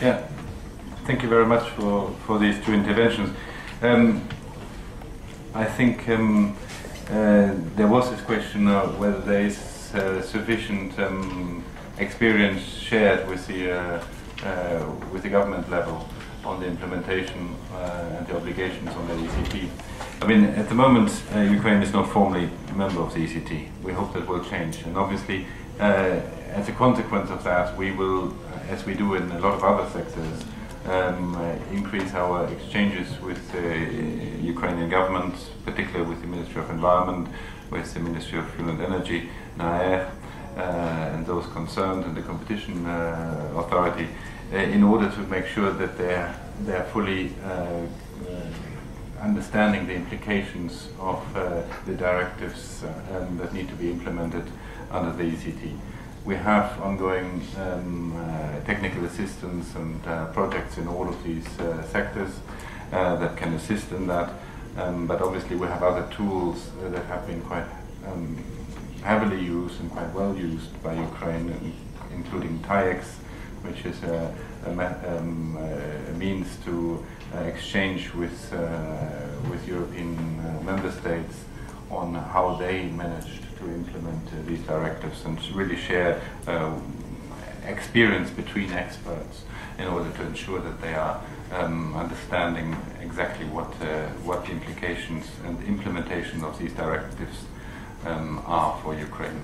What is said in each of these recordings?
Yeah, thank you very much for, for these two interventions. Um, I think um, uh, there was this question of whether there is uh, sufficient um, experience shared with the uh, uh with the government level on the implementation uh, and the obligations on the ECT. I mean, at the moment, uh, Ukraine is not formally a member of the ECT. We hope that will change, and obviously, as a consequence of that, we will, as we do in a lot of other sectors, um, uh, increase our exchanges with the Ukrainian government, particularly with the Ministry of Environment, with the Ministry of Fuel and Energy, NAER, uh, and those concerned, and the Competition uh, Authority, uh, in order to make sure that they're, they're fully uh, uh, understanding the implications of the directives um, that need to be implemented under the ECT. We have ongoing um, uh, technical assistance and uh, projects in all of these uh, sectors uh, that can assist in that. Um, but obviously we have other tools uh, that have been quite um, heavily used and quite well used by Ukraine, including TAIEX, which is a, a, um, a means to uh, exchange with, with European member states on how they managed to implement uh, these directives and really share uh, experience between experts in order to ensure that they are um, understanding exactly what uh, what the implications and implementation of these directives um, are for Ukraine.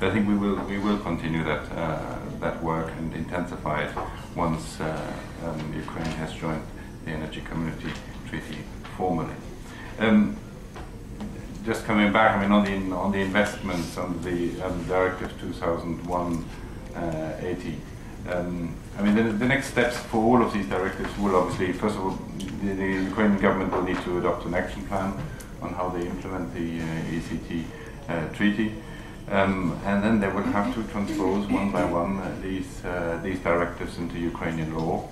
I think we will we will continue that uh, that work it once uh, um, Ukraine has joined the Energy Community Treaty formally. Um, just coming back, I mean, on the on the investments on the um, Directive 2001 uh, 80. Um, I mean, the, the, next steps for all of these directives will obviously, first of all, the, the Ukrainian government will need to adopt an action plan on how they implement the uh, ECT uh, treaty. Um, and then they will have to transpose one by one uh, these uh, these directives into Ukrainian law.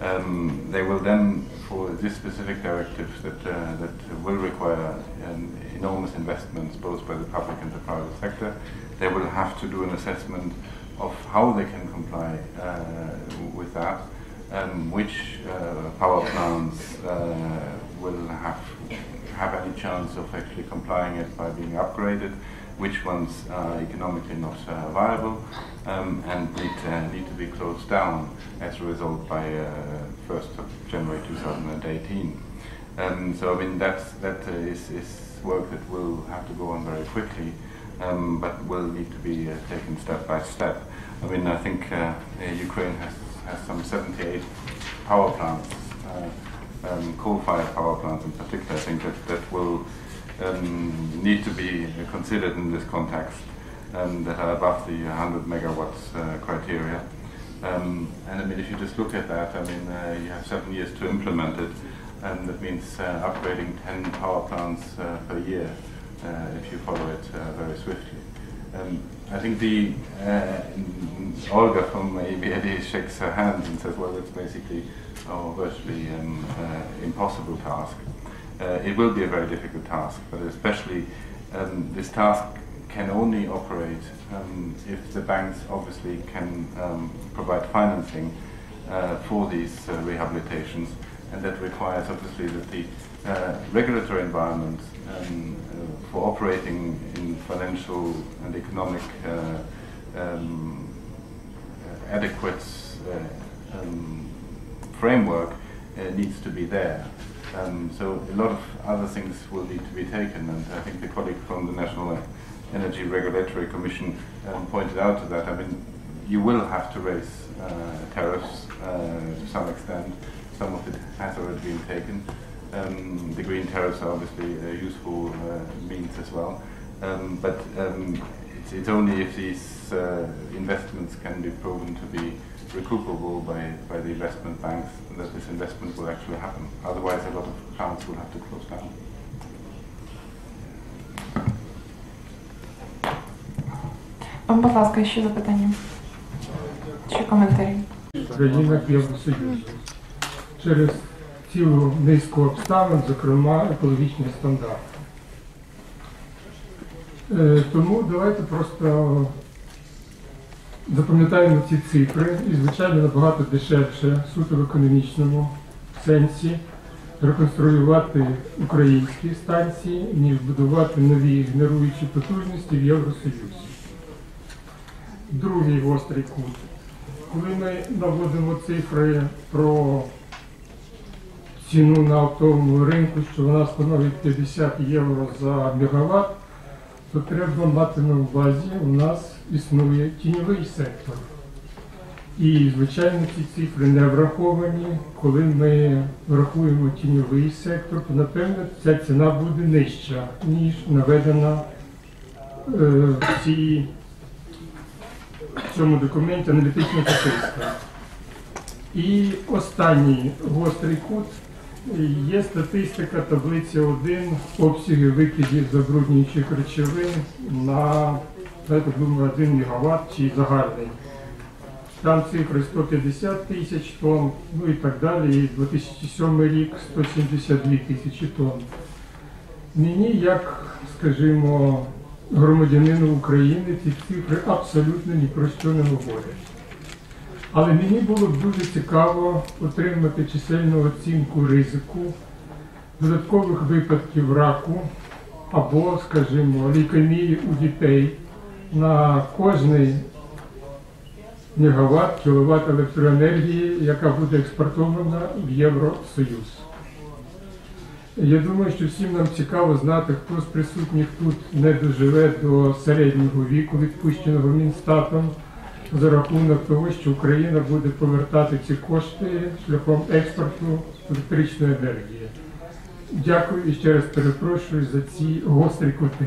Um, they will then, for this specific directive that, uh, that will require um, enormous investments both by the public and the private sector, they will have to do an assessment of how they can comply uh, with that, um, which uh, power plants uh, will have, have any chance of actually complying it by being upgraded, which ones are economically not uh, viable um, and need, uh, need to be closed down as a result by uh, 1st of January 2018. Um, so I mean that's, that is, is work that will have to go on very quickly um, but will need to be uh, taken step by step. I mean I think uh, Ukraine has, has some 78 power plants uh, um, coal-fired power plants in particular, I think that, that will um, need to be considered in this context um, that are above the 100 megawatts uh, criteria. Um, and I mean, if you just look at that, I mean, uh, you have seven years to implement it, and that means uh, upgrading 10 power plants uh, per year uh, if you follow it uh, very swiftly. Um, I think the Olga from EBRD shakes her hands and says, well, it's basically a virtually um, impossible task. Uh, it will be a very difficult task, but especially um, this task can only operate um, if the banks obviously can um, provide financing uh, for these uh, rehabilitations, and that requires obviously that the uh, regulatory environment um, uh, for operating in financial and economic uh, um, adequate um, framework needs to be there. Um, so a lot of other things will need to be taken, and I think the colleague from the National Energy Regulatory Commission um, pointed out to that. I mean, you will have to raise uh, tariffs uh, to some extent. Some of it has already been taken. Um, the green tariffs are obviously a useful uh, means as well. Um, but um, it's, it's, only if these uh, investments can be proven to be recuperable by, by the investment banks that this investment will actually happen. Otherwise, a lot of plants will have to close down. Будь ласка, ще запитання. Ще коментарі. Країна Євросоюзу через цілу низку обставин, зокрема екологічні стандарти. Тому давайте просто запам'ятаємо ці цифри і, звичайно, набагато дешевше, суто в економічному сенсі, реконструювати українські станції, ніж будувати нові генеруючі потужності в Євросоюзі. Другий гострий кут. Коли ми наводимо цифри про ціну на оптовому ринку, що вона становить 50 євро за мегаватт, то треба мати на увазі, у нас існує тіньовий сектор. І, звичайно, ці цифри не враховані. Коли ми врахуємо тіньовий сектор, то напевно ця ціна буде нижча, ніж наведена е, в, цій, в цьому документі аналітична статистика. І останній гострий кут є статистика таблиці 1 обсяги викидів забруднюючих речовин на давайте думаю, 1 МВт чи загальний. Там цифри 150 тисяч тонн, ну і так далі. І 2007 рік 172 тисячі тонн. Мені, як, скажімо, громадянину України, ці цифри абсолютно ні про що не говорять. Але мені було б дуже цікаво отримати чисельну оцінку ризику, додаткових випадків раку або, скажімо, лейкемії у дітей на кожний мегаватт, кіловат електроенергії, яка буде експортована в Євросоюз. Я думаю, що всім нам цікаво знати, хто з присутніх тут не доживе до середнього віку, відпущеного Мінстатом, за рахунок того, що Україна буде повертати ці кошти шляхом експорту електричної енергії. Дякую і ще раз перепрошую за ці гострі кути.